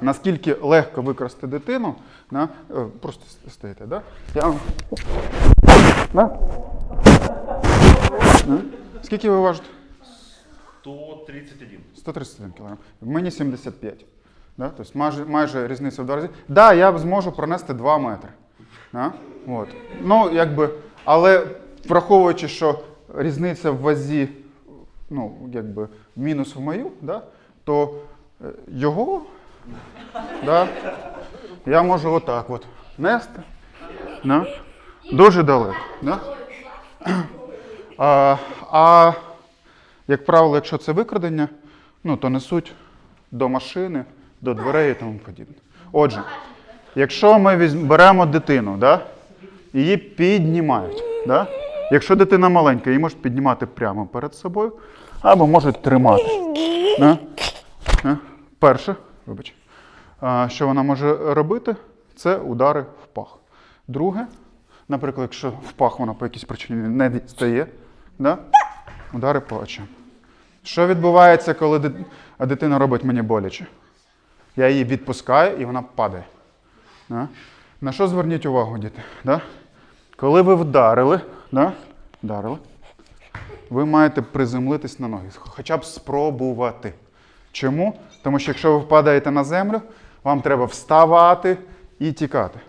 наскільки легко використати дитину, да, е, просто стоїте, да? Я? Да? Скільки ви важите? 131. 131 кг. Мені 75. Да? Тобто майже, майже різниця в два рази. Так, да, я зможу пронести 2 метри. Да? От. Ну, якби, але враховуючи, що різниця в вазі, ну, якби, мінус в мою, да? то е, його да? я можу отак от нести. Да? Дуже далеко. Да? А, а як правило, якщо це викрадення, ну, то несуть до машини, до дверей і тому подібне. Отже, якщо ми візь- беремо дитину, да, її піднімають. Да? Якщо дитина маленька, її можуть піднімати прямо перед собою або можуть тримати. Да? Да? Перше, вибач, що вона може робити, це удари в пах. Друге, наприклад, якщо в пах вона по якійсь причині не дістає, да? удари по очам. Що відбувається, коли дитина робить мені боляче? Я її відпускаю і вона падає. Да? На що зверніть увагу, діти? Да? Коли ви вдарили, да? вдарили, ви маєте приземлитись на ноги, хоча б спробувати. Чому? Тому що якщо ви впадаєте на землю, вам треба вставати і тікати.